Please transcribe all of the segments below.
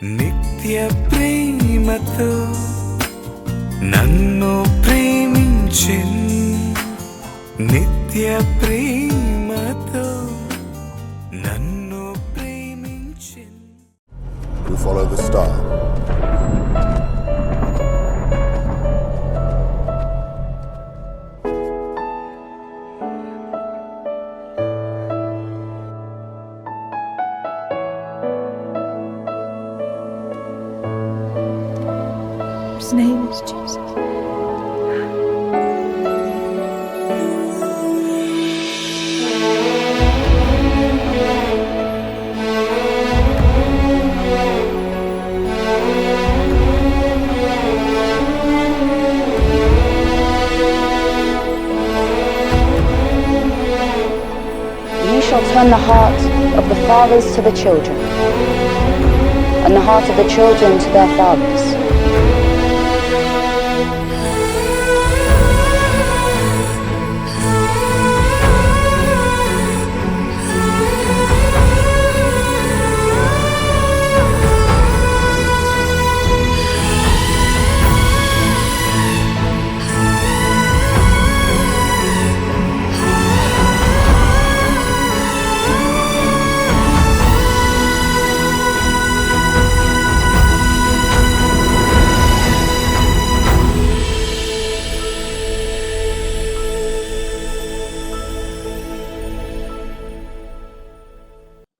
నిత్య ప్రేమతో నన్ను ప్రేమించిన్ నిత్య ప్రేమతో నన్ను ప్రేమించిన్ We follow the star. Turn the hearts of the fathers to the children, and the heart of the children to their fathers.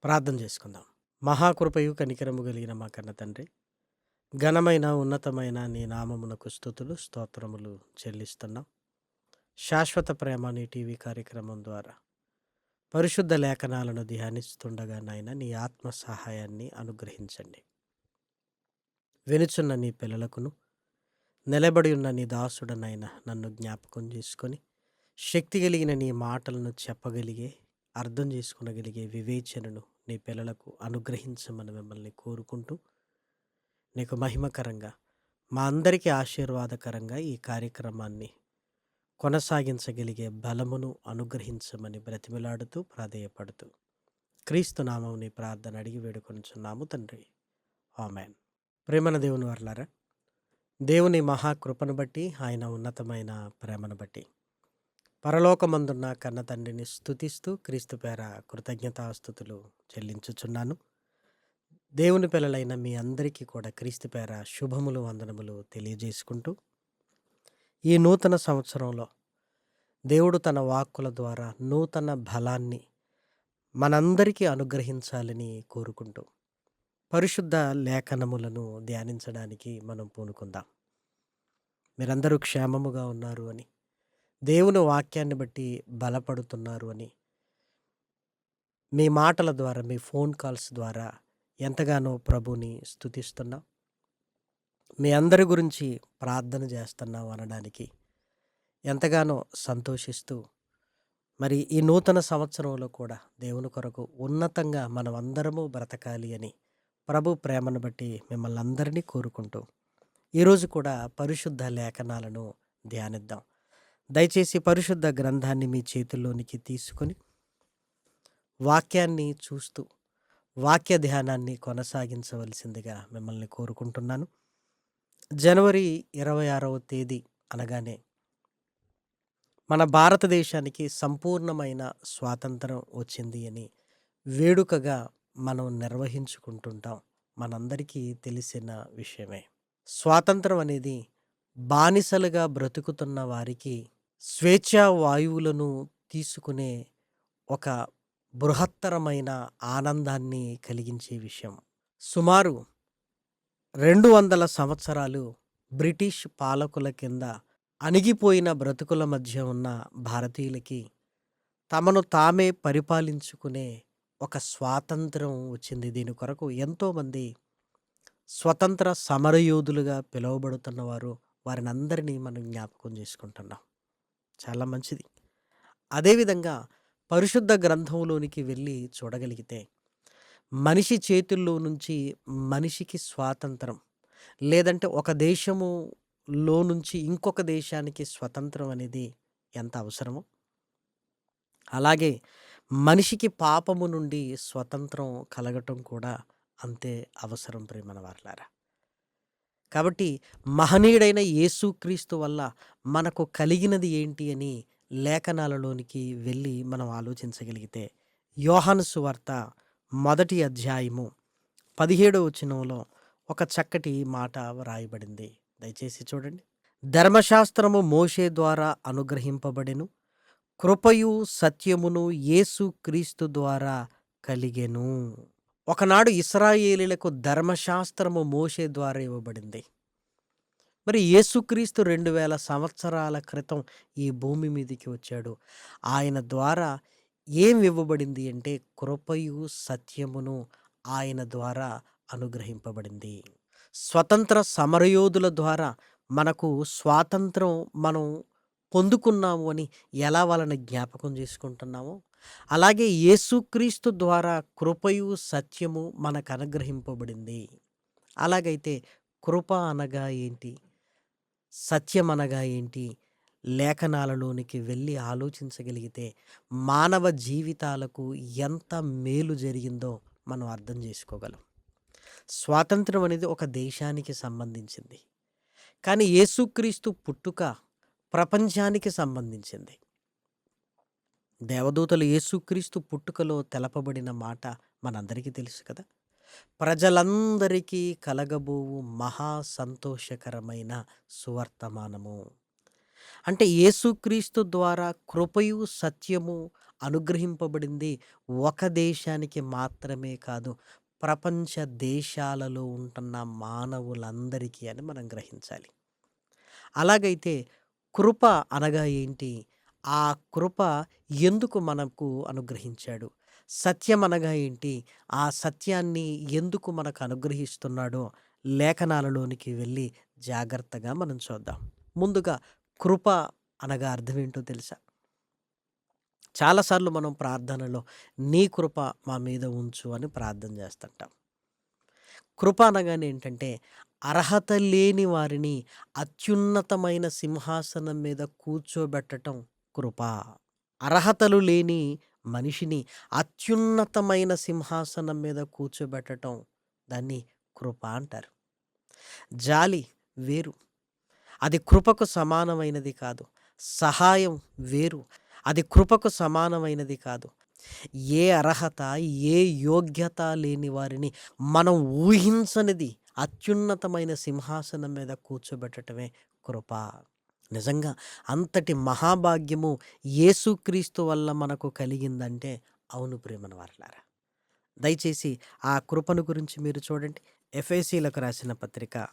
ప్రార్థన చేసుకుందాం. మహాకృపయు కనికరము కలిగిన మా కన్న తండ్రి. ఘనమైన ఉన్నతమైన నీ నామమునకు స్థుతులు స్తోత్రములు చెల్లిస్తున్నాం. శాశ్వత ప్రేమ నీ టీవీ కార్యక్రమం ద్వారా పరిశుద్ధ లేఖనాలను ధ్యానిస్తుండగా నాయన నీ ఆత్మ సహాయాన్ని అనుగ్రహించండి. వెనుచున్న నీ పిల్లలకును నిలబడి ఉన్న నీ దాసుడనైన నన్ను జ్ఞాపకం చేసుకొని శక్తి కలిగిన నీ మాటలను చెప్పగలిగే అర్థం చేసుకునగలిగే వివేచనను నీ పిల్లలకు అనుగ్రహించమని మిమ్మల్ని కోరుకుంటూ నీకు మహిమకరంగా మా అందరికీ ఆశీర్వాదకరంగా ఈ కార్యక్రమాన్ని కొనసాగించగలిగే బలమును అనుగ్రహించమని బ్రతిమిలాడుతూ ప్రాధేయపడుతూ క్రీస్తు నామం నీ ప్రార్థన అడిగి వేడుకొనుచున్నాము తండ్రి. ఆమెన్. ప్రేమన దేవుని వర్లారా దేవుని మహాకృపను బట్టి ఆయన ఉన్నతమైన ప్రేమను బట్టి పరలోకమందున్న కన్న తండ్రిని స్తుతిస్తూ క్రీస్తు పేర కృతజ్ఞతాస్థుతులు చెల్లించుచున్నాను. దేవుని పిల్లలైన మీ అందరికీ కూడా క్రీస్తు పేర శుభములు వందనములు తెలియజేసుకుంటూ ఈ నూతన సంవత్సరంలో దేవుడు తన వాక్కుల ద్వారా నూతన బలాన్ని మనందరికీ అనుగ్రహించాలని కోరుకుంటూ పరిశుద్ధ లేఖనములను ధ్యానించడానికి మనం పూనుకుందాం. మీరందరూ క్షేమముగా ఉన్నారు అని దేవుని వాక్యాన్ని బట్టి బలపడుతున్నారు అని. మీ మాటల ద్వారా మీ ఫోన్ కాల్స్ ద్వారా ఎంతగానో ప్రభుని స్థుతిస్తున్నాం మీ అందరి గురించి ప్రార్థన చేస్తున్నాం అనడానికి ఎంతగానో సంతోషిస్తూ మరి ఈ నూతన సంవత్సరంలో కూడా దేవుని కొరకు ఉన్నతంగా మనం అందరము బ్రతకాలి అని ప్రభు ప్రేమను బట్టి మిమ్మల్ని అందరినీ కోరుకుంటూ ఈరోజు కూడా పరిశుద్ధ లేఖనాలను ధ్యానిద్దాం. దయచేసి పరిశుద్ధ గ్రంథాన్ని మీ చేతుల్లోనికి తీసుకొని వాక్యాన్ని చూస్తూ వాక్య ధ్యానాన్ని కొనసాగించవలసిందిగా మిమ్మల్ని కోరుకుంటున్నాను. జనవరి ఇరవై ఆరవ తేదీ అనగానే మన భారతదేశానికి సంపూర్ణమైన స్వాతంత్రం వచ్చింది అని వేడుకగా మనం నిర్వహించుకుంటుంటాం. మనందరికీ తెలిసిన విషయమే. స్వాతంత్రం అనేది బానిసలుగా బ్రతుకుతున్న వారికి స్వేచ్ఛా వాయువులను తీసుకునే ఒక బృహత్తరమైన ఆనందాన్ని కలిగించే విషయం. సుమారు రెండు వందల సంవత్సరాలు బ్రిటిష్ పాలకుల కింద అణిగిపోయిన బ్రతుకుల మధ్య ఉన్న భారతీయులకి తమను తామే పరిపాలించుకునే ఒక స్వాతంత్రం వచ్చింది. దీని కొరకు ఎంతోమంది స్వతంత్ర సమరయోధులుగా పిలువబడుతున్న వారు వారిని అందరినీ మనం జ్ఞాపకం చేసుకుంటున్నాం. చాలా మంచిది. అదేవిధంగా పరిశుద్ధ గ్రంథంలోనికి వెళ్ళి చూడగలిగితే మనిషి చేతుల్లో నుంచి మనిషికి స్వాతంత్రం లేదంటే ఒక దేశములో నుంచి ఇంకొక దేశానికి స్వతంత్రం అనేది ఎంత అవసరమో. అలాగే మనిషికి పాపము నుండి స్వతంత్రం కలగటం కూడా అంతే అవసరం ప్రేమన వారలారా కాబట్టి మహనీయుడైన యేసుక్రీస్తు వల్ల మనకు కలిగినది ఏంటి అని లేఖనాలలోనికి వెళ్ళి మనం ఆలోచించగలిగితే యోహాను సువార్త మొదటి అధ్యాయము పదిహేడవ వచనంలో ఒక చక్కటి మాట వ్రాయబడింది. దయచేసి చూడండి. ధర్మశాస్త్రము మోషే ద్వారా అనుగ్రహింపబడెను. కృపయు సత్యమును యేసు క్రీస్తు ద్వారా కలిగెను. ఒకనాడు ఇస్రాయేలీలకు ధర్మశాస్త్రము మోషే ద్వారా ఇవ్వబడింది. మరి యేసుక్రీస్తు రెండు వేల సంవత్సరాల క్రితం ఈ భూమి మీదకి వచ్చాడు. ఆయన ద్వారా ఏం ఇవ్వబడింది అంటే కృపయు సత్యమును ఆయన ద్వారా అనుగ్రహింపబడింది. స్వతంత్ర సమరయోధుల ద్వారా మనకు స్వాతంత్రం మనం పొందుకున్నాము అని ఎలా వాళ్ళని జ్ఞాపకం చేసుకుంటున్నామో అలాగే యేసుక్రీస్తు ద్వారా కృపయు సత్యము మనకు అనుగ్రహింపబడింది. అలాగైతే కృప అనగా ఏంటి? సత్యం అనగా ఏంటి? లేఖనాలలోనికి వెళ్ళి ఆలోచించగలిగితే మానవ జీవితాలకు ఎంత మేలు జరిగిందో మనం అర్థం చేసుకోగలం. స్వాతంత్రం అనేది ఒక దేశానికి సంబంధించింది. కానీ యేసుక్రీస్తు పుట్టుక ప్రపంచానికి సంబంధించింది. దేవదూతలు యేసుక్రీస్తు పుట్టుకలో తెలపబడిన మాట మనందరికీ తెలుసు కదా! ప్రజలందరికీ కలగబోవు మహా సంతోషకరమైన సువర్తమానము. అంటే యేసుక్రీస్తు ద్వారా కృపయు సత్యము అనుగ్రహింపబడింది ఒక దేశానికి మాత్రమే కాదు ప్రపంచ దేశాలలో ఉంటున్న మానవులందరికీ అని మనం గ్రహించాలి. అలాగైతే కృప అనగా ఏంటి? ఆ కృప ఎందుకు మనకు అనుగ్రహించాడు? సత్యం అనగా ఏంటి? ఆ సత్యాన్ని ఎందుకు మనకు అనుగ్రహిస్తున్నాడో లేఖనాలలోనికి వెళ్ళి జాగ్రత్తగా మనం చూద్దాం. ముందుగా కృప అనగా అర్థం ఏంటో తెలుసా? చాలాసార్లు మనం ప్రార్థనలో నీ కృప మా మీద ఉంచు అని ప్రార్థన చేస్తుంటాం. కృప అనగానే ఏంటంటే అర్హత లేని వారిని అత్యున్నతమైన సింహాసనం మీద కూర్చోబెట్టటం కృప. అర్హతలు లేని మనిషిని అత్యున్నతమైన సింహాసనం మీద కూర్చోబెట్టటం దాన్ని కృప అంటారు. జాలి వేరు. అది కృపకు సమానమైనది కాదు. సహాయం వేరు. అది కృపకు సమానమైనది కాదు. ఏ అర్హత ఏ యోగ్యత లేని వారిని మనం ఊహించనిది అత్యున్నతమైన సింహాసనం మీద కూర్చోబెట్టడమే కృప. నిజంగా అంతటి మహాభాగ్యము యేసుక్రీస్తు వల్ల మనకు కలిగిందంటే అవును ప్రేమను వారలారా. దయచేసి ఆ కృపను గురించి మీరు చూడండి. ఎఫ్ఏసీలకు రాసిన పత్రిక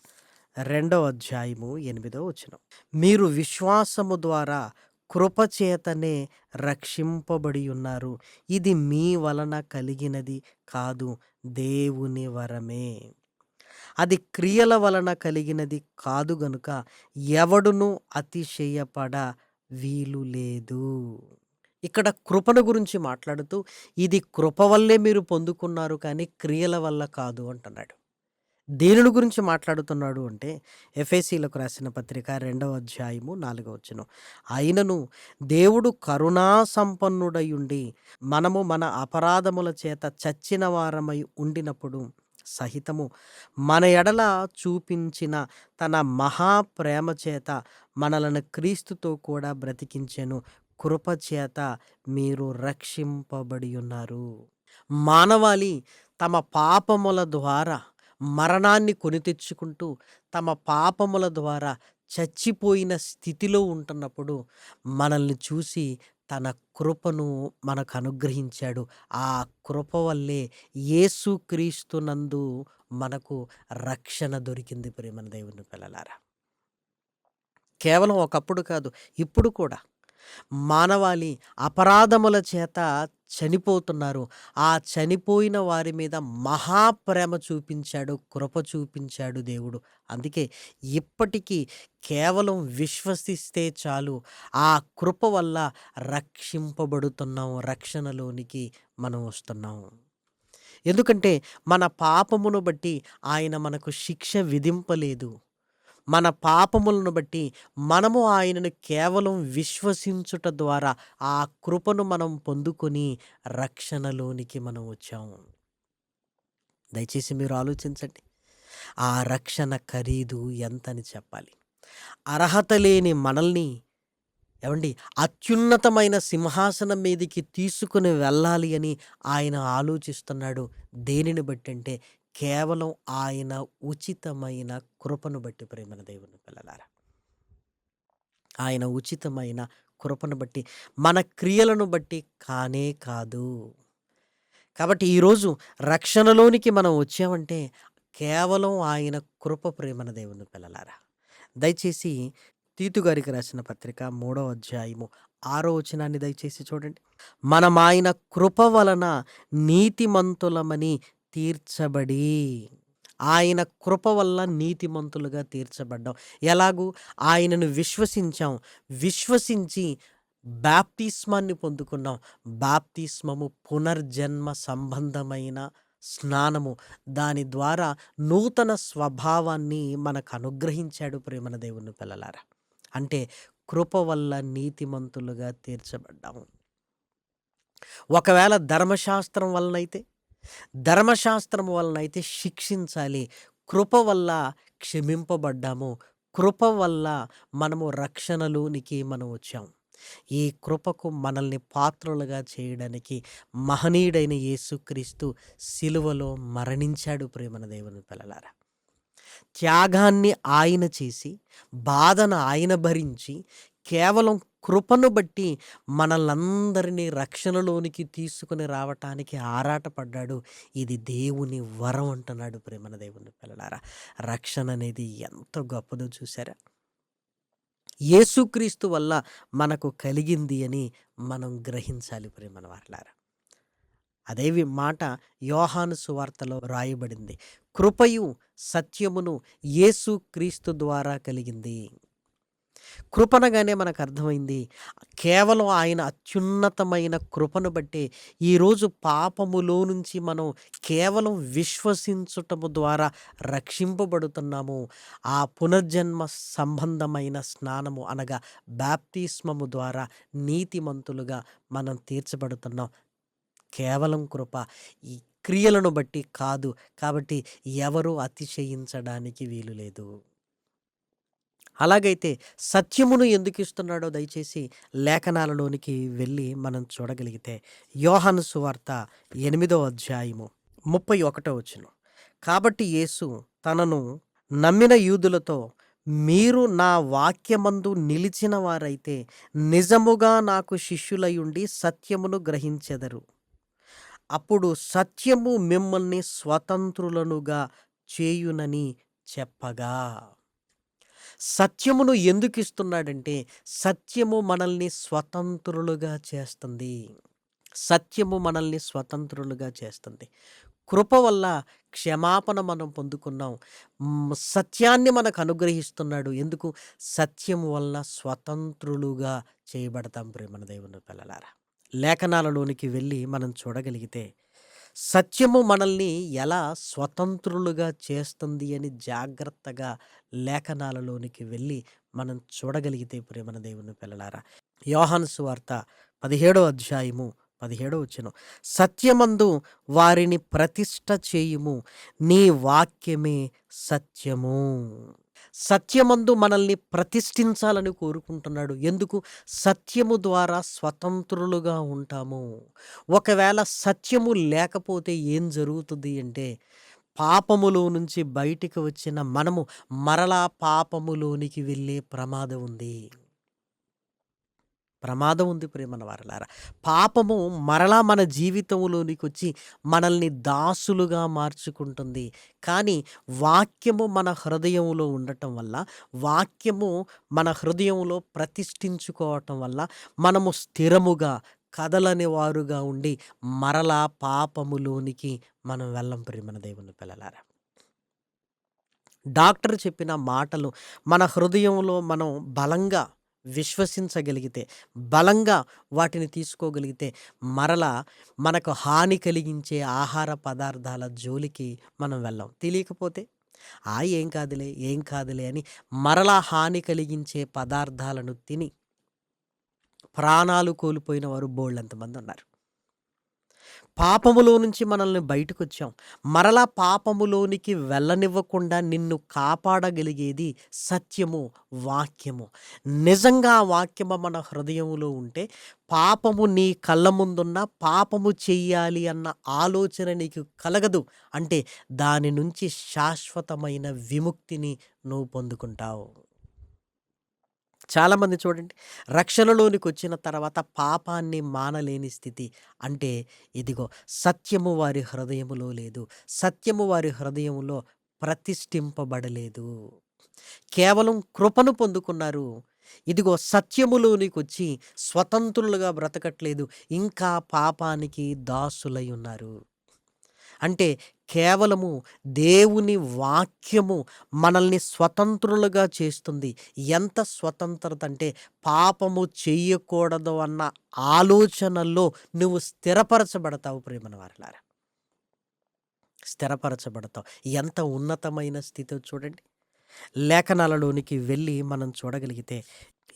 రెండవ అధ్యాయము ఎనిమిదో వచనం. మీరు విశ్వాసము ద్వారా కృపచేతనే రక్షింపబడి ఉన్నారు. ఇది మీ వలన కలిగినది కాదు దేవుని వరమే. అది క్రియల వలన కలిగినది కాదు గనుక ఎవడును అతిశయపడ వీలు లేదు. ఇక్కడ కృపను గురించి మాట్లాడుతూ ఇది కృప వల్లే మీరు పొందుకున్నారు కానీ క్రియల వల్ల కాదు అంటున్నాడు. దేనిని గురించి మాట్లాడుతున్నాడు అంటే ఎఫ్ఎసీలకు రాసిన పత్రిక రెండవ అధ్యాయము నాలుగవ వచ్చును అయినను దేవుడు కరుణా సంపన్నుడయుండి మనము మన అపరాధముల చేత చచ్చిన వారమై ఉండినప్పుడు సహితము. మన ఎడల చూపించిన తన మహాప్రేమ చేత మనలను క్రీస్తుతో కూడా బ్రతికించెను. కృప చేత మీరు రక్షింపబడి ఉన్నారు. మానవాళి తమ పాపముల ద్వారా మరణాన్ని కొని తెచ్చుకుంటూ తమ పాపముల ద్వారా చచ్చిపోయిన స్థితిలో ఉంటున్నప్పుడు మనల్ని చూసి తన కృపను మనకు అనుగ్రహించాడు ఆ కృప వల్లే యేసుక్రీస్తునందు మనకు రక్షణ దొరికింది ప్రేమన దేవుని పిల్లలారా. కేవలం ఒకప్పుడు కాదు ఇప్పుడు కూడా మానవాళి అపరాధముల చేత చనిపోతున్నారు. ఆ చనిపోయిన వారి మీద మహాప్రేమ చూపించాడు కృప చూపించాడు దేవుడు. అందుకే ఇప్పటికీ కేవలం విశ్వసిస్తే చాలు. ఆ కృప వల్ల రక్షింపబడుతున్నాం రక్షణలోనికి మనం వస్తున్నాం. ఎందుకంటే మన పాపమును బట్టి ఆయన మనకు శిక్ష విధింపలేదు. మన పాపములను బట్టి మనము ఆయనను కేవలం విశ్వసించుట ద్వారా ఆ కృపను మనం పొందుకొని రక్షణలోనికి మనం వచ్చాము. దయచేసి మీరు ఆలోచించండి. ఆ రక్షణ ఖరీదు ఎంతని చెప్పాలి? అర్హత లేని మనల్ని ఏమండి అత్యున్నతమైన సింహాసనం మీదికి తీసుకుని వెళ్ళాలి అని ఆయన ఆలోచిస్తున్నాడు. దేనిని బట్టి అంటే కేవలం ఆయన ఉచితమైన కృపను బట్టి ప్రేమన దేవుని పిల్లలారా. ఆయన ఉచితమైన కృపను బట్టి మన క్రియలను బట్టి కానే కాదు. కాబట్టి ఈరోజు రక్షణలోనికి మనం వచ్చామంటే కేవలం ఆయన కృప ప్రేమన దేవుని పిల్లలారా. దయచేసి తీతు గారికి రాసిన పత్రిక మూడో అధ్యాయము ఆరో వచనాన్ని దయచేసి చూడండి. మనం ఆయన కృప వలన నీతిమంతులమని తీర్చబడి ఆయన కృప వల్ల నీతిమంతులుగా తీర్చబడ్డాం. ఎలాగూ ఆయనను విశ్వసించాం. విశ్వసించి బాప్తిస్మాన్ని పొందుకున్నాం. బాప్తిస్మము పునర్జన్మ సంబంధమైన స్నానము. దాని ద్వారా నూతన స్వభావాన్ని మనకు అనుగ్రహించాడు ప్రేమన దేవుని పిల్లలారా. అంటే కృప వల్ల నీతిమంతులుగా తీర్చబడ్డాము. ఒకవేళ ధర్మశాస్త్రం వలనైతే ధర్మశాస్త్రం వలనైతే శిక్షించాలి. కృప వల్ల క్షమింపబడ్డాము. కృప వల్ల మనము రక్షణలోనికి మనం వచ్చాము ఈ కృపకు మనల్ని పాత్రులుగా చేయడానికి మహనీయుడైన యేసుక్రీస్తు సిలువలో మరణించాడు ప్రేమన దేవుని పిల్లలారా. త్యాగాన్ని ఆయన చేసి బాధను ఆయన భరించి కేవలం కృపను బట్టి మనలందరినీ రక్షణలోనికి తీసుకుని రావటానికి ఆరాటపడ్డాడు. ఇది దేవుని వరం అంటున్నాడు ప్రేమన దేవుని పిల్లలారా. రక్షణ అనేది ఎంత గొప్పదో చూసారా యేసుక్రీస్తు వల్ల మనకు కలిగింది అని మనం గ్రహించాలి ప్రేమన వారలారా. అదే మాట యోహాను సువార్తలో రాయబడింది. కృపయు సత్యమును యేసు క్రీస్తు ద్వారా కలిగింది. కృపనగానే మనకు అర్థమైంది కేవలం ఆయన అత్యున్నతమైన కృపను బట్టే ఈరోజు పాపములో నుంచి మనం కేవలం విశ్వసించుటము ద్వారా రక్షింపబడుతున్నాము. ఆ పునర్జన్మ సంబంధమైన స్నానము అనగా బ్యాప్తిస్మము ద్వారా నీతిమంతులుగా మనం తీర్చబడుతున్నాం. కేవలం కృప ఈ క్రియలను బట్టి కాదు. కాబట్టి ఎవరూ అతిశయించడానికి వీలు లేదు. అలాగైతే సత్యమును ఎందుకు ఇస్తున్నాడో దయచేసి లేఖనాలలోనికి వెళ్ళి మనం చూడగలిగితే యోహాను సువార్త ఎనిమిదో అధ్యాయము ముప్పై ఒకటో వచ్చును కాబట్టి యేసు తనను నమ్మిన యూదులతో మీరు నా వాక్యమందు నిలిచిన వారైతే నిజముగా నాకు శిష్యులయుండి సత్యమును గ్రహించెదరు. అప్పుడు సత్యము మిమ్మల్ని స్వతంత్రులనుగా చేయునని చెప్పగా. సత్యమును ఎందుకు ఇస్తున్నాడంటే సత్యము మనల్ని స్వతంత్రులుగా చేస్తుంది. సత్యము మనల్ని స్వతంత్రులుగా చేస్తుంది. కృప వల్ల క్షమాపణ మనం పొందుకున్నాం. సత్యాన్ని మనకు అనుగ్రహిస్తున్నాడు. ఎందుకు? సత్యము వల్ల స్వతంత్రులుగా చేయబడతాం ప్రేమన దేవుని పిల్లలారా. లేఖనాలలోనికి వెళ్ళి మనం చూడగలిగితే సత్యము మనల్ని ఎలా స్వతంత్రులుగా చేస్తుంది అని జాగ్రత్తగా లేఖనాలలోనికి వెళ్ళి మనం చూడగలిగితే ప్రేమన దేవుని పిల్లలారా. యోహాను సువార్త పదిహేడో అధ్యాయము పదిహేడో వచ్చిన సత్యమందు వారిని ప్రతిష్ట చేయుము నీ వాక్యమే సత్యము. సత్యమందు మనల్ని ప్రతిష్ఠించాలని కోరుకుంటున్నాడు. ఎందుకు? సత్యము ద్వారా స్వతంత్రులుగా ఉంటాము. ఒకవేళ సత్యము లేకపోతే ఏం జరుగుతుంది అంటే పాపములో నుంచి బయటికి వచ్చిన మనము మరలా పాపములోనికి వెళ్ళే ప్రమాదం ఉంది. ప్రమాదం ఉంది ప్రేమన వారలారా. పాపము మరలా మన జీవితంలోనికి వచ్చి మనల్ని దాసులుగా మార్చుకుంటుంది. కానీ వాక్యము మన హృదయంలో ఉండటం వల్ల వాక్యము మన హృదయంలో ప్రతిష్ఠించుకోవటం వల్ల మనము స్థిరముగా కదలని వారుగా ఉండి మరలా పాపములోనికి మనం వెళ్ళం ప్రేమన దేవుని పిల్లలారా. డాక్టర్ చెప్పిన మాటలు మన హృదయంలో మనం బలంగా విశ్వసించగలిగితే బలంగా వాటిని తీసుకోగలిగితే మరలా మనకు హాని కలిగించే ఆహార పదార్థాల జోలికి మనం వెళ్ళాం. తెలియకపోతే ఆ ఏం కాదులే ఏం కాదులే అని మరలా హాని కలిగించే పదార్థాలను తిని ప్రాణాలు కోల్పోయిన వారు బోళ్ళంతమంది ఉన్నారు. పాపములో నుంచి మనల్ని బయటకొచ్చాం. మరలా పాపములోనికి వెళ్ళనివ్వకుండా నిన్ను కాపాడగలిగేది సత్యము వాక్యము. నిజంగా వాక్యము మన హృదయములో ఉంటే పాపము నీ కళ్ళ ముందున్న పాపము చెయ్యాలి అన్న ఆలోచన నీకు కలగదు. అంటే దాని నుంచి శాశ్వతమైన విముక్తిని నువ్వు పొందుకుంటావు. చాలామంది చూడండి రక్షణలోనికి వచ్చిన తర్వాత పాపాన్ని మానలేని స్థితి. అంటే ఇదిగో సత్యము వారి హృదయములో లేదు. సత్యము వారి హృదయములో ప్రతిష్ఠింపబడలేదు. కేవలం కృపను పొందుకున్నారు. ఇదిగో సత్యములోనికి వచ్చి స్వతంత్రులుగా బ్రతకట్లేదు. ఇంకా పాపానికి దాసులై ఉన్నారు. అంటే కేవలము దేవుని వాక్యము మనల్ని స్వతంత్రులుగా చేస్తుంది. ఎంత స్వతంత్రత అంటే పాపము చెయ్యకూడదు అన్న ఆలోచనల్లో నువ్వు స్థిరపరచబడతావు ప్రేమన వారిలారా. స్థిరపరచబడతావు. ఎంత ఉన్నతమైన స్థితి చూడండి. లేఖనాలలోనికి వెళ్ళి మనం చూడగలిగితే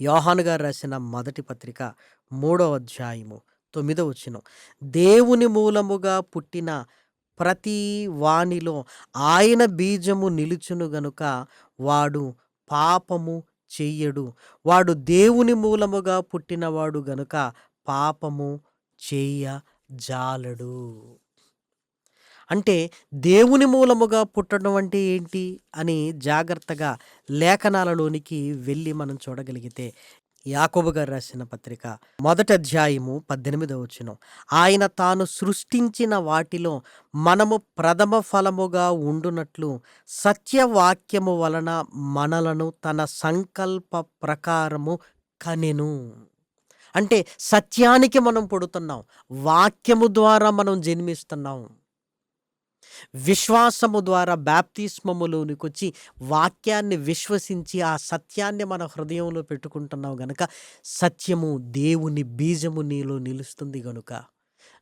యోహాను గారు రాసిన మొదటి పత్రిక మూడో అధ్యాయము తొమ్మిదో వచ్చిన దేవుని మూలముగా పుట్టిన ప్రతి వానిలో ఆయన బీజము నిలుచును గనుక వాడు పాపము చెయ్యడు. వాడు దేవుని మూలముగా పుట్టినవాడు గనుక పాపము చెయ్య జాలడు అంటే దేవుని మూలముగా పుట్టడం అంటే ఏంటి అని జాగ్రత్తగా లేఖనాలలోనికి వెళ్ళి మనం చూడగలిగితే యాకోబు గారు రాసిన పత్రిక మొదటి అధ్యాయము పద్దెనిమిదవ వచనం. ఆయన తాను సృష్టించిన వాటిలో మనము ప్రథమ ఫలముగా ఉండునట్లు సత్యవాక్యము వలన మనలను తన సంకల్ప ప్రకారము కనెను. అంటే సత్యానికి మనం పుడుతున్నాం. వాక్యము ద్వారా మనం జన్మిస్తున్నాం. విశ్వాసము ద్వారా బ్యాప్తిస్మములోనికి వచ్చి వాక్యాన్ని విశ్వసించి ఆ సత్యాన్ని మన హృదయంలో పెట్టుకుంటున్నావు గనుక సత్యము దేవుని బీజము నీలో నిలుస్తుంది గనుక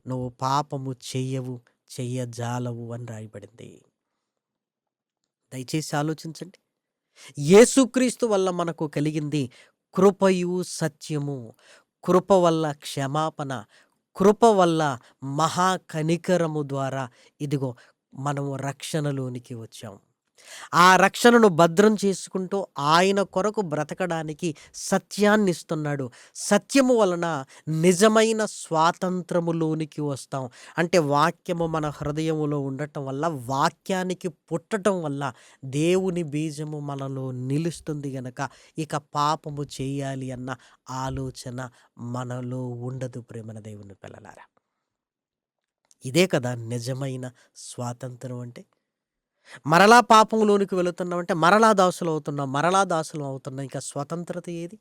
నువ్వు పాపము చెయ్యవు చెయ్యజాలవు అని రాయబడింది. దయచేసి ఆలోచించండి. యేసుక్రీస్తు వల్ల మనకు కలిగింది కృపయు సత్యము. కృప వల్ల క్షమాపణ కృప వల్ల మహాకనికరము ద్వారా ఇదిగో మనము రక్షణలోనికి వచ్చాం. ఆ రక్షణను భద్రం చేసుకుంటూ ఆయన కొరకు బ్రతకడానికి సత్యాన్ని ఇస్తున్నాడు. సత్యము వలన నిజమైన స్వాతంత్రములోనికి వస్తాం. అంటే వాక్యము మన హృదయములో ఉండటం వల్ల వాక్యానికి పుట్టటం వల్ల దేవుని బీజము మనలో నిలుస్తుంది గనక ఇక పాపము చేయాలి అన్న ఆలోచన మనలో ఉండదు ప్రేమన దేవుని పిల్లలారా. ఇదే కదా నిజమైన స్వాతంత్రం అంటే. మరలా పాపంలోనికి వెళుతున్నామంటే మరలా దాసులు అవుతున్నాం మరలా దాసులు అవుతున్నాం. ఇంకా స్వతంత్రత ఏది?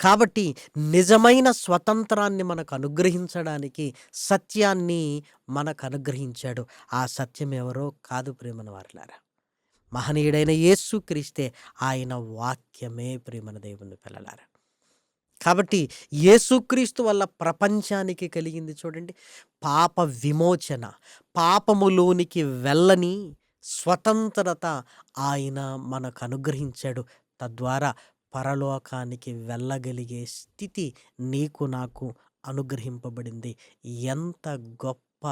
కాబట్టి నిజమైన స్వతంత్రాన్ని మనకు అనుగ్రహించడానికి సత్యాన్ని మనకు అనుగ్రహించాడు. ఆ సత్యం ఎవరో కాదు ప్రేమన వారిలారా మహనీయుడైన యేసు క్రీస్తే ఆయన వాక్యమే ప్రేమన దేవుని పిల్లలారా. కాబట్టి యేసుక్రీస్తు వల్ల ప్రపంచానికి కలిగింది చూడండి. పాప విమోచన పాపములోనికి వెళ్ళని స్వతంత్రత ఆయన మనకు అనుగ్రహించాడు. తద్వారా పరలోకానికి వెళ్ళగలిగే స్థితి నీకు నాకు అనుగ్రహింపబడింది. ఎంత గొప్ప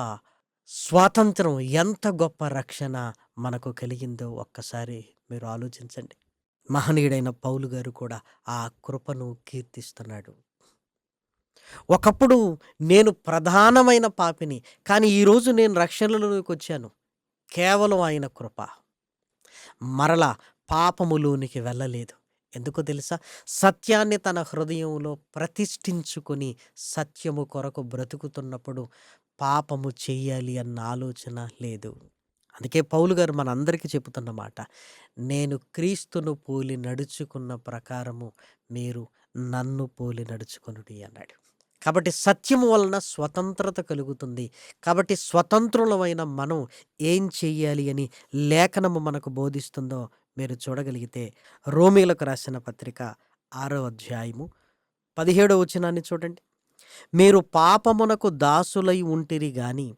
స్వాతంత్రం ఎంత గొప్ప రక్షణ మనకు కలిగిందో ఒక్కసారి మీరు ఆలోచించండి. మహనీయుడైన పౌలు గారు కూడా ఆ కృపను కీర్తిస్తున్నాడు. ఒకప్పుడు నేను ప్రధానమైన పాపిని కానీ ఈరోజు నేను రక్షణలోకి వచ్చాను. కేవలం ఆయన కృప. మరలా పాపములోనికి వెళ్ళలేదు. ఎందుకో తెలుసా? సత్యాన్ని తన హృదయంలో ప్రతిష్ఠించుకొని సత్యము కొరకు బ్రతుకుతున్నప్పుడు పాపము చేయాలి అన్న ఆలోచన లేదు. అందుకే పౌలు గారు మనందరికీ చెబుతున్న మాట నేను క్రీస్తును పోలి నడుచుకున్న ప్రకారము మీరు నన్ను పోలి నడుచుకొనుడి అన్నాడు. కాబట్టి సత్యము వలన స్వతంత్రత కలుగుతుంది. కాబట్టి స్వతంత్రులమైన మనం ఏం చెయ్యాలి అని లేఖనము మనకు బోధిస్తుందో మీరు చూడగలిగితే రోమీలకు రాసిన పత్రిక ఆరో అధ్యాయము పదిహేడో వచనాన్ని చూడండి. మీరు పాపమునకు దాసులై ఉంటిరి కానీ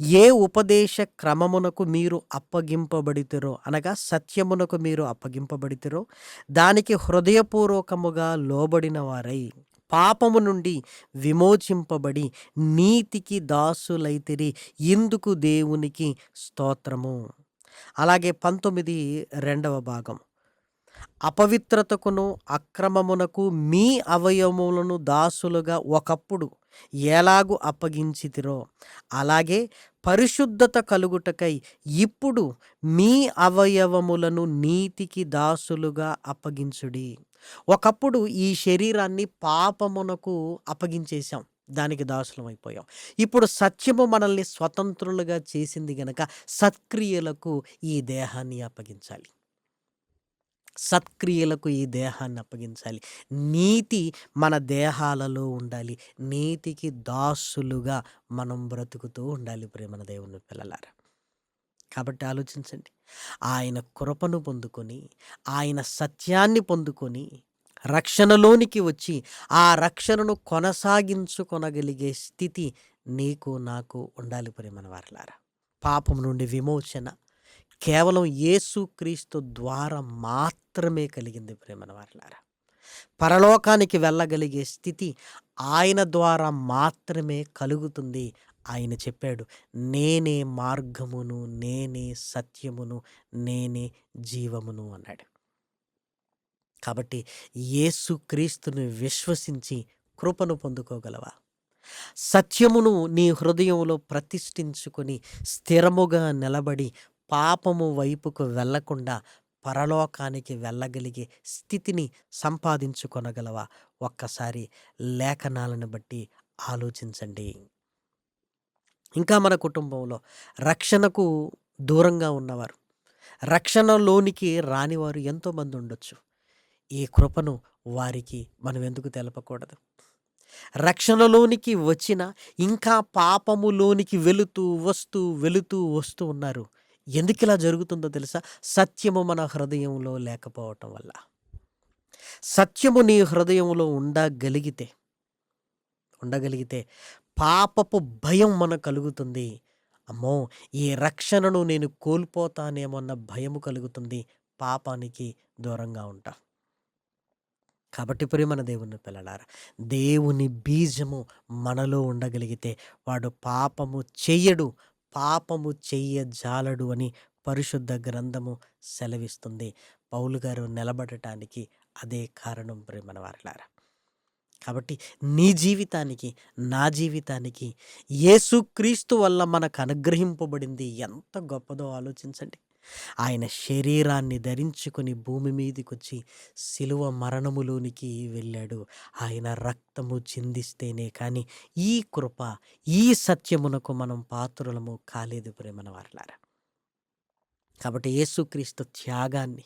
ఏ ఉపదేశ క్రమమునకు మీరు అప్పగింపబడితిరో అనగా సత్యమునకు మీరు అప్పగింపబడితిరో దానికి హృదయపూర్వకముగా లోబడిన వారై పాపము నుండి విమోచింపబడి నీతికి దాసులైతిరి ఇందుకు దేవునికి స్తోత్రము. అలాగే పంతొమ్మిది రెండవ భాగం. అపవిత్రతకును అక్రమమునకు మీ అవయవములను దాసులుగా ఒకప్పుడు ఎలాగు అప్పగించితిరో అలాగే పరిశుద్ధత కలుగుటకై ఇప్పుడు మీ అవయవములను నీతికి దాసులుగా అప్పగించుడి. ఒకప్పుడు ఈ శరీరాన్ని పాపమునకు అప్పగించేశాం దానికి దాసులం అయిపోయాం ఇప్పుడు సత్యము మనల్ని స్వతంత్రులుగా చేసింది గనక సత్క్రియలకు ఈ దేహాన్ని అప్పగించాలి. సత్క్రియలకు ఈ దేహాన్ని అప్పగించాలి. నీతి మన దేహాలలో ఉండాలి. నీతికి దాసులుగా మనం బ్రతుకుతూ ఉండాలి ప్రేమన దేవుని పిల్లలారా. కాబట్టి ఆలోచించండి. ఆయన కృపను పొందుకొని ఆయన సత్యాన్ని పొందుకొని రక్షణలోనికి వచ్చి ఆ రక్షణను కొనసాగించుకొనగలిగే స్థితి నీకు నాకు ఉండాలి ప్రేమన వారలారా. పాపం నుండి విమోచన కేవలం యేసుక్రీస్తు ద్వారా మాత్రమే కలిగింది ప్రేమన వారిలారా. పరలోకానికి వెళ్ళగలిగే స్థితి ఆయన ద్వారా మాత్రమే కలుగుతుంది. ఆయన చెప్పాడు నేనే మార్గమును నేనే సత్యమును నేనే జీవమును అన్నాడు. కాబట్టి యేసుక్రీస్తుని విశ్వసించి కృపను పొందుకోగలవా? సత్యమును నీ హృదయంలో ప్రతిష్ఠించుకొని స్థిరముగా నిలబడి పాపము వైపుకు వెళ్ళకుండా పరలోకానికి వెళ్ళగలిగే స్థితిని సంపాదించుకొనగలవా? ఒక్కసారి లేఖనాలను బట్టి ఆలోచించండి. ఇంకా మన కుటుంబంలో రక్షణకు దూరంగా ఉన్నవారు రక్షణలోనికి రానివారు ఎంతోమంది ఉండొచ్చు. ఈ కృపను వారికి మనం ఎందుకు తెలపకూడదు? రక్షణలోనికి వచ్చిన ఇంకా పాపములోనికి వెళుతూ వస్తూ వెళుతూ వస్తూ ఉన్నారు. ఎందుకు ఇలా జరుగుతుందో తెలుసా? సత్యము మన హృదయంలో లేకపోవటం వల్ల. సత్యము నీ హృదయంలో ఉండగలిగితే ఉండగలిగితే పాపపు భయం మనకు కలుగుతుంది. అమ్మో ఈ రక్షణను నేను కోల్పోతానేమన్న భయము కలుగుతుంది. పాపానికి దూరంగా ఉంటా. కాబట్టి ప్రియమన దేవుని పిల్లలారా దేవుని బీజము మనలో ఉండగలిగితే వాడు పాపము చెయ్యడు పాపము చెయ్యజాలడు అని పరిశుద్ధ గ్రంథము సెలవిస్తుంది. పౌలు గారు నిలబడటానికి అదే కారణం ప్రేమన వారిలారా కాబట్టి నీ జీవితానికి నా జీవితానికి యేసుక్రీస్తు వల్ల మనకు అనుగ్రహింపబడింది ఎంత గొప్పదో ఆలోచించండి. ఆయన శరీరాన్ని ధరించుకొని భూమి మీదకొచ్చి సిలువ శిలువ మరణములోనికి వెళ్ళాడు. ఆయన రక్తము చిందిస్తేనే కానీ ఈ కృప ఈ సత్యమునకు మనం పాత్రులము కాలేదు ప్రేమన వారలారా. కాబట్టి యేసుక్రీస్తు త్యాగాన్ని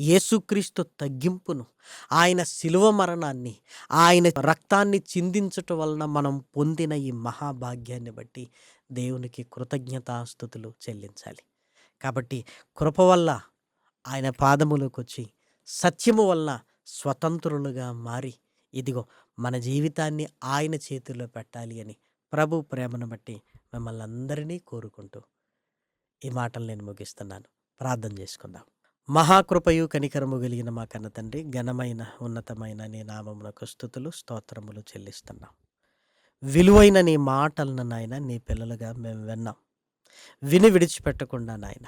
యేసుక్రీస్తు తగ్గింపును ఆయన శిలువ మరణాన్ని ఆయన రక్తాన్ని చిందించటం వలన మనం పొందిన ఈ మహాభాగ్యాన్ని బట్టి దేవునికి కృతజ్ఞతాస్థుతులు చెల్లించాలి. కాబట్టి కృప వల్ల ఆయన పాదములోకి వచ్చి సత్యము వల్ల స్వతంత్రులుగా మారి ఇదిగో మన జీవితాన్ని ఆయన చేతిలో పెట్టాలి అని ప్రభు ప్రేమను బట్టి మిమ్మల్ని అందరినీ కోరుకుంటూ ఈ మాటలు నేను ముగిస్తున్నాను. ప్రార్థన చేసుకుందాం. మహాకృపయు కనికరము కలిగిన మా కన్న తండ్రి ఘనమైన ఉన్నతమైన నీ నామమునకు స్థుతులు స్తోత్రములు చెల్లిస్తున్నాం. విలువైన నీ మాటలను నాయన నీ పిల్లలుగా మేము విన్నాం. విని విడిచిపెట్టకుండా నాయన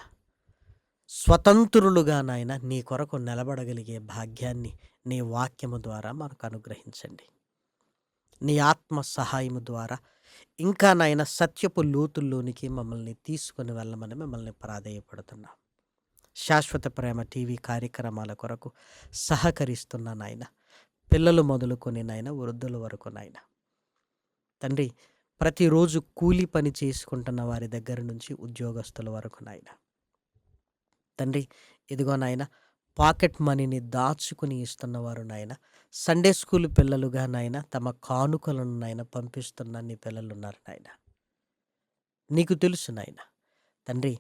స్వతంత్రులుగా నాయన నీ కొరకు నిలబడగలిగే భాగ్యాన్ని నీ వాక్యము ద్వారా మనకు అనుగ్రహించండి. నీ ఆత్మ సహాయము ద్వారా ఇంకా నాయన సత్యపు లోతుల్లోనికి మమ్మల్ని తీసుకొని వెళ్ళమని మిమ్మల్ని ప్రాధేయపడుతున్నాం. శాశ్వత ప్రేమ టీవీ కార్యక్రమాల కొరకు సహకరిస్తున్న నాయన పిల్లలు మొదలుకొని నాయన వృద్ధుల వరకు నాయన. తండ్రి ప్రతిరోజు కూలి పని చేసుకుంటున్న వారి దగ్గర నుంచి ఉద్యోగస్తుల వరకు నాయన. తండ్రి ఇదిగో నాయన పాకెట్ మనీని దాచుకుని ఇస్తున్నవారు నాయన సండే స్కూల్ పిల్లలుగా నాయన తమ కానుకలను నాయన పంపిస్తున్న నీ పిల్లలు ఉన్నారు నాయన. నీకు తెలుసు నాయన తండ్రి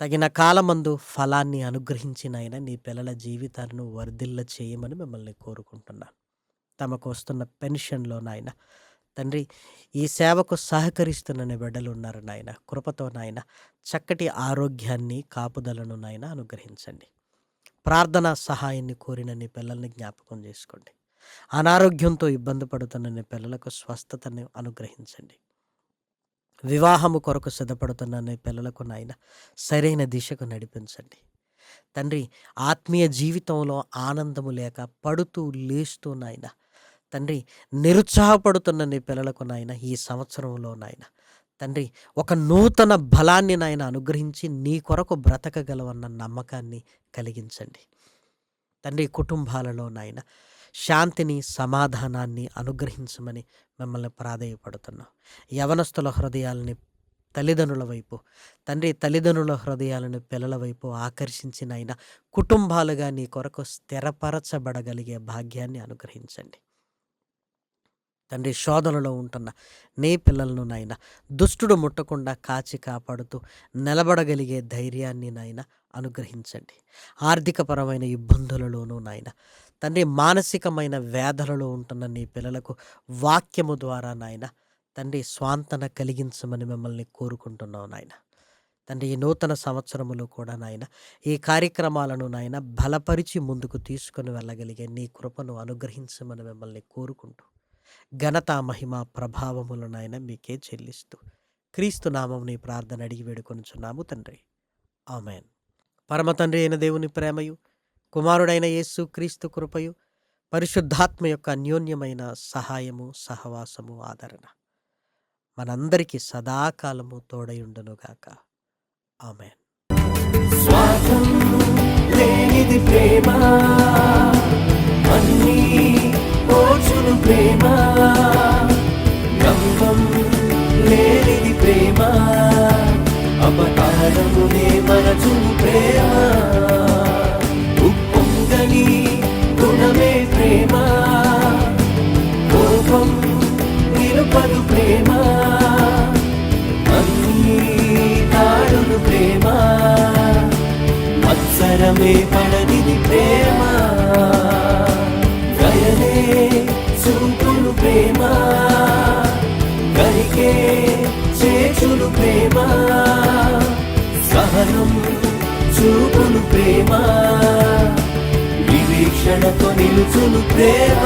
తగిన కాలమందు ఫలాన్ని అనుగ్రహించి నాయన నీ పిల్లల జీవితాలను వర్ధిల్ల చేయమని మిమ్మల్ని కోరుకుంటున్నాను. తమకు వస్తున్న పెన్షన్లో నాయన తండ్రి ఈ సేవకు సహకరిస్తున్న బిడ్డలు ఉన్నారు నాయన. కృపతో నాయన చక్కటి ఆరోగ్యాన్ని కాపుదలను నాయన అనుగ్రహించండి. ప్రార్థన సహాయాన్ని కోరిన నీ పిల్లల్ని జ్ఞాపకం చేసుకోండి. అనారోగ్యంతో ఇబ్బంది పడుతున్న నీ పిల్లలకు స్వస్థతని అనుగ్రహించండి. వివాహము కొరకు సిద్ధపడుతున్న నీ పిల్లలకు నాయన సరైన దిశకు నడిపించండి. తండ్రి ఆత్మీయ జీవితంలో ఆనందము లేక పడుతూ లేస్తూ నాయన తండ్రి నిరుత్సాహపడుతున్న నీ పిల్లలకు నాయన ఈ సంవత్సరంలో నాయన. తండ్రి ఒక నూతన బలాన్ని నాయన అనుగ్రహించి నీ కొరకు బ్రతకగలవన్న నమ్మకాన్ని కలిగించండి. తండ్రి కుటుంబాలలో నాయన శాంతిని సమాధానాన్ని అనుగ్రహించమని మిమ్మల్ని ప్రాధేయపడుతున్నాం. యవనస్తుల హృదయాలని తల్లిదండ్రుల వైపు తండ్రి తల్లిదండ్రుల హృదయాలను పిల్లల వైపు ఆకర్షించినైనా కుటుంబాలుగా నీ కొరకు స్థిరపరచబడగలిగే భాగ్యాన్ని అనుగ్రహించండి. తండ్రి శోధనలో ఉంటున్న నీ పిల్లలను నాయన దుష్టుడు ముట్టకుండా కాచి కాపాడుతూ నిలబడగలిగే ధైర్యాన్ని నాయన అనుగ్రహించండి. ఆర్థికపరమైన ఇబ్బందులలోనూ నాయన తండ్రి మానసికమైన వేధలలో ఉంటున్న నీ పిల్లలకు వాక్యము ద్వారా నాయన తండ్రి స్వాంతన కలిగించమని మిమ్మల్ని కోరుకుంటున్నావు నాయన. తండ్రి ఈ నూతన సంవత్సరములో కూడా నాయన ఈ కార్యక్రమాలను నాయన బలపరిచి ముందుకు తీసుకొని వెళ్ళగలిగే నీ కృపను అనుగ్రహించమని మిమ్మల్ని కోరుకుంటూ ఘనత మహిమ ప్రభావములు నాయన మీకే చెల్లిస్తూ క్రీస్తు నామముని ప్రార్థన అడిగి వేడుకొనుచున్నాము తండ్రి. ఆమెన్. పరమ తండ్రి అయిన దేవుని ప్రేమయు కుమారుడైన యేసు క్రీస్తు కృపయు పరిశుద్ధాత్మ యొక్క అన్యోన్యమైన సహాయము సహవాసము ఆదరణ మనందరికీ సదాకాలము తోడయుండునుగాక ఆమెన్. స్వార్థం లేనిది ప్రేమ. ప్రేమ. సహనం చూపును ప్రేమ. నిరీక్షణతో నిలుచును ప్రేమ.